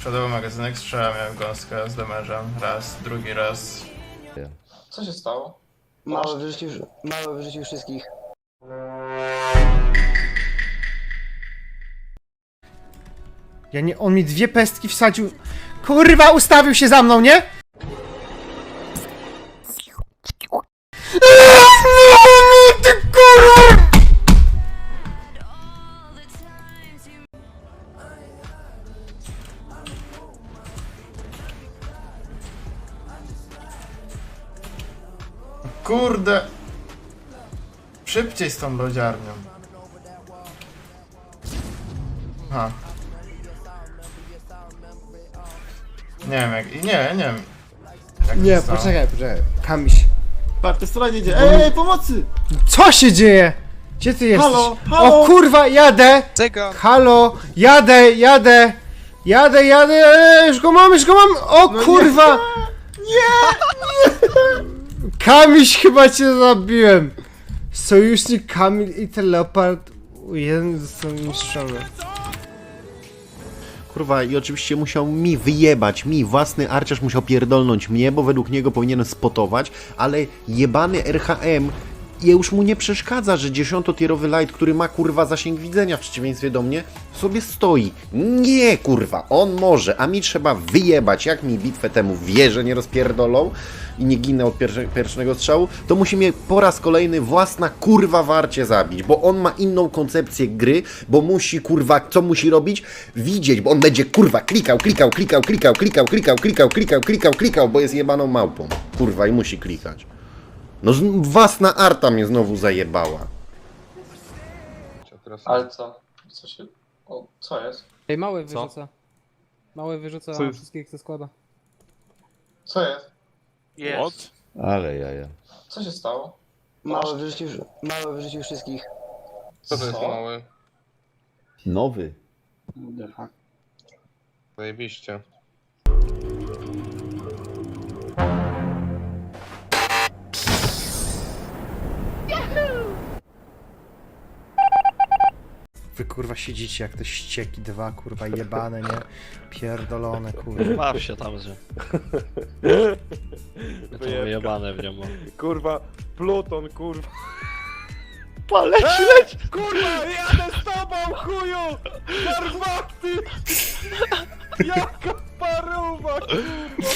Przodowy magazynek, strzela miałem gąskę z damage'em. Raz, drugi raz. Co się stało? Małe wyrzucił, małe wyrzucił wszystkich. Ja nie, on mi dwie pestki wsadził. Kurwa, ustawił się za mną, nie? Kurde! Szybciej z tą lodziarnią. Ha. Nie wiem jak... Nie, nie wiem. Jak to Nie, stało. poczekaj, poczekaj. Kamiś. Idzie. Ej, ej, pomocy! Co się dzieje? Gdzie ty jesteś? Halo, halo! O kurwa, jadę! Cygan! Halo, jadę, jadę! Jadę, jadę, eee, już go mam, już go mam! O kurwa! Nie! Kamiś chyba cię zabiłem! Sojusznik Kamil i ten Leopard jeden został niszczony. Kurwa, i oczywiście musiał mi wyjebać, mi, własny arciarz musiał pierdolnąć mnie, bo według niego powinienem spotować, ale jebany RHM ja już mu nie przeszkadza, że dziesiątotierowy light, który ma kurwa zasięg widzenia w przeciwieństwie do mnie, sobie stoi. Nie kurwa, on może, a mi trzeba wyjebać, jak mi bitwę temu wieże nie rozpierdolą i nie ginę od pierwsze, pierwszego strzału, to musi mnie po raz kolejny własna kurwa warcie zabić, bo on ma inną koncepcję gry, bo musi kurwa, co musi robić? Widzieć, bo on będzie kurwa klikał, klikał, klikał, klikał, klikał, klikał, klikał, klikał, klikał, klikał, bo jest jebaną małpą. Kurwa i musi klikać. No własna arta mnie znowu zajebała. Ale co? Co się... O, co jest? Ej, mały wyrzuca. Mały wyrzuca Co jest? wszystkich ze składa. Co jest? Jest. Ale jaja. Co się stało? Małe wyrzucił, małe wyrzucił wszystkich. Co to jest mały? Nowy. Zajebiście. Wy kurwa siedzicie jak te ścieki dwa kurwa jebane, nie? Pierdolone kurwa. Baw się tam, że. Ja to wyjebane w nią mam. Kurwa, Pluton, kurwa. Leć, leć! Kurwa, jadę z tobą, chuju! Darmaty! Jaka paruwa, kurwa!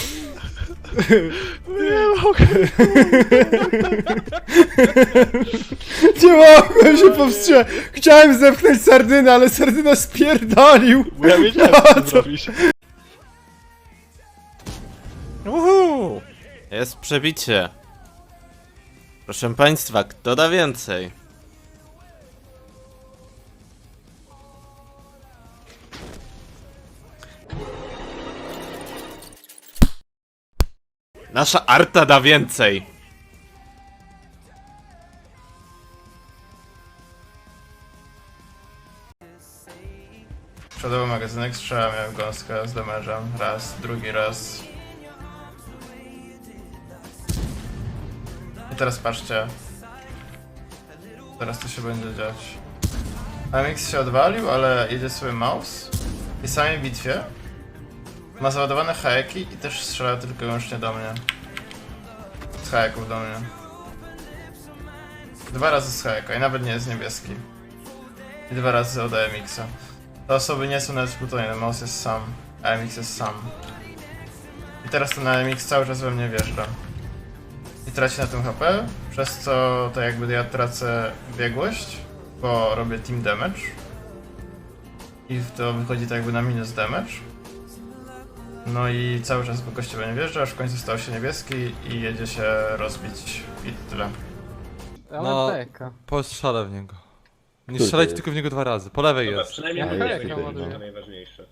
Mogę. Nie mogłem się powstrzymać. Chciałem zepchnąć sardynę, ale sardyna spierdolił. Bo ja wiedziałem, No, co to- ty zrobisz. Uhu! Jest przebicie. Proszę państwa, kto da więcej? Nasza arta da więcej! Przodowy magazynek, strzela miałem gąskę z damage'em. Raz, drugi raz. I teraz patrzcie. Teraz to się będzie dziać. AMX się odwalił, ale jedzie sobie mouse. I samej bitwie ma załadowane hajeki i też strzela tylko i wyłącznie do mnie. Z hajeków do mnie. Dwa razy z hajeka i nawet nie jest niebieski. I dwa razy od AMX-a. Te osoby nie są nawet ten mouse jest sam, AMX jest sam. I teraz ten AMX cały czas we mnie wjeżdża. I traci na tym HP, przez co to jakby ja tracę biegłość, bo robię team damage. I to wychodzi tak jakby na minus damage. No i cały czas po gościu we mnie wjeżdża, aż w końcu stał się niebieski i jedzie się rozbić i tyle. Ale No. beka. Postrzelę w niego. Nie Który strzelajcie jest? tylko w niego dwa razy. Po lewej jest. Ja No, heka jest ładuję. no.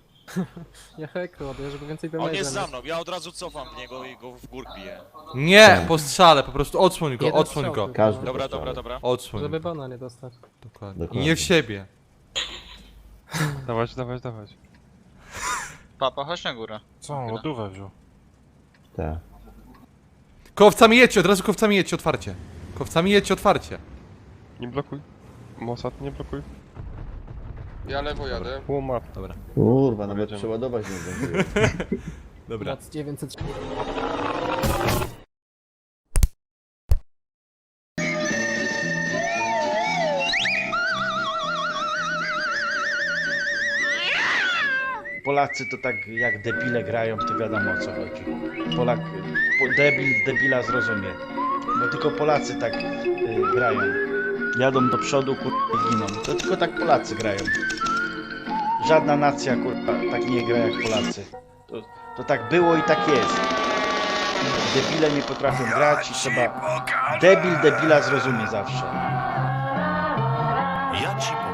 Ja heka ładuję, żeby więcej On damage'a jest za mieć. mną, ja od razu cofam w niego i go w gór biję. Nie! Postrzale, po prostu odsłoń go, Jeden odsłoń strzał go. tylko, Każdy. Dobra, dobra, dobra. Odsłoń Żeby go. bana nie dostać. Dokładnie. I Dokładnie. nie w siebie. Dawać, dawać, dawać. Papa, chodź na górę. Co, on lodówę wziął? Tak. Kowcami jedźcie, od razu kowcami jedźcie otwarcie. Kowcami jedźcie otwarcie. Nie blokuj. Mossad, nie blokuj. Ja lewo jadę. Puma. Dobra, Kurwa, nawet przeładować nie będzie. dobra. 1900. Polacy to tak jak debile grają, to wiadomo o co chodzi. Polak, po, debil debila zrozumie. Bo tylko Polacy tak y, grają. Jadą do przodu, kurwa, i giną. To tylko tak Polacy grają. Żadna nacja, kurwa, tak nie gra jak Polacy. To, to tak było i tak jest. Debile nie potrafią grać i trzeba... Debil debila zrozumie zawsze. Ja ci